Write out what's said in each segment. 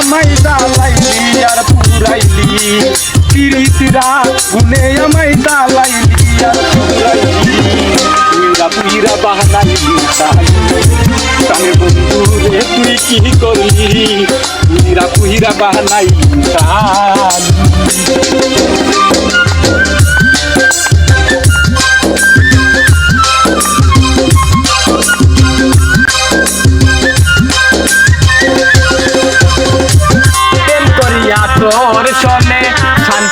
আমায় জ্বালাইলি আর পুরাইলি পিরিতিরা গুনে আমায় জ্বালাইলি আর পুরাইলি উইরা পুইরা বাহানাইলি তাই তাহলে বন্ধু রে তুই কি করলি উইরা পুইরা বাহানাইলি তাই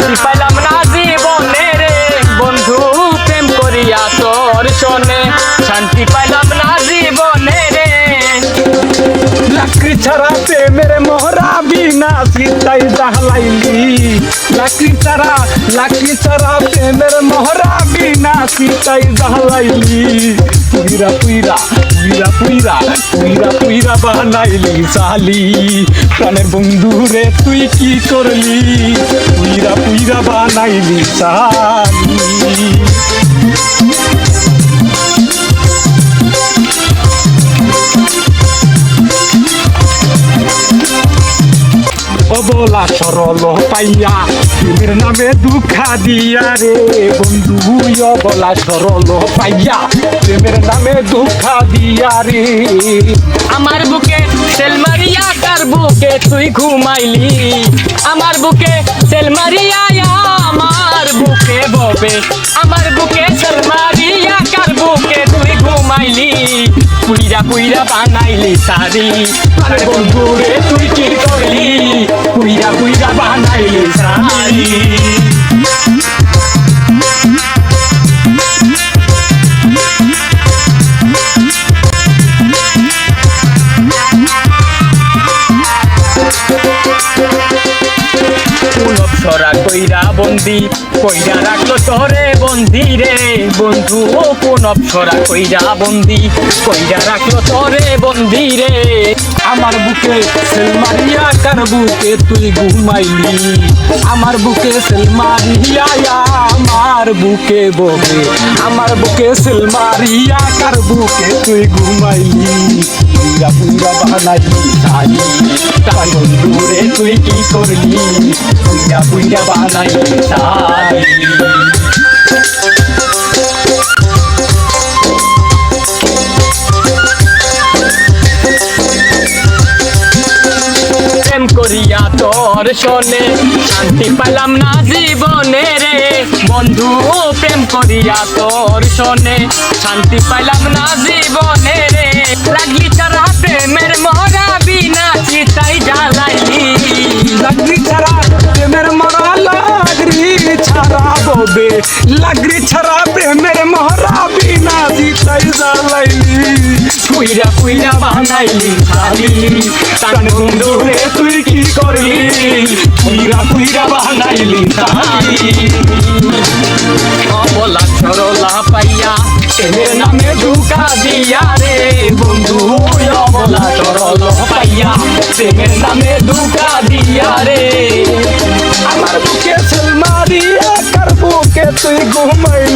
শান্তি পাইলাম না জীবনে রে। বন্ধু, প্রেম করিয়া তোর সনে শান্তি পাইলাম না জীবনে রে। লাকড়ি ছাড়া প্রেমের মোহরা বিনা সীতাই জাহলাইলি লাকড়ি ছাড়া লাকড়ি ছাড়া প্রেমের মোহরা বিনা সীতাই জাহলাইলি পুইরা পুইরা পুইরা পুইরা পুইরা পুইরা বানাইলি সালি প্রাণের বন্ধু রে, তুই কি করলি? পুইরা পুইরা বানাইলি সালি অবলা সরল পাইয়া। প্রেমের নামে দুঃখা দিয়া রে বন্ধু অবলা সরল পাইয়া। প্রেমের নামে দুঃখা দিয়া রে। আমার বুকে সেল মারিয়া কার বুকে তুই ঘুমাইলি। আমার বুকে সেল মারিয়া, আমার বুকে ববে। আমার বুকে সেল মারিয়া, কার বুকে তুই ঘুমাইলি। পুইরা পুইরা বানাইলি সারি আরে বন্ধু রে সরা কইরা বন্দি, কইরা রাখল তোরে বন্দি রে। বন্ধু, ও পুনব সরা কইরা বন্দি, কইরা রাখল তোরে বন্দি রে। আমার বুকে সেল মারিয়া, কার বুকে তুই ঘুমাইলি? আমার বুকে সেল মারিয়া, আমার বুকে ববে আমার বুকে সেল মারিয়া, কার বুকে তুই ঘুমাইলি? পুইরা পুইরা বানাইলি। সালি তার বন্ধু রে তুই কি করলি? করিয়া তোর শোনে, শান্তি পেলাম না জীবনে রে। বন্ধু, প্রেম করিয়া তোর শোনে, শান্তি পেলাম না জীবনে জ্বালাইলি পুইরা পুইরা বানাইলি খালি। তান বন্ধু তুই কি করলি? পুইরা পুইরা বানাইলি খালি। অবলা সরলা পাইয়া, ছেলের নামে ঢুকা দিয়া রে। বন্ধু অবলা সরল পাইয়া, ছেলের নামে ঢুকা দিয়া রে। আমার বুকে সেল মারিয়া কার বুকে তুই ঘুমাইলি।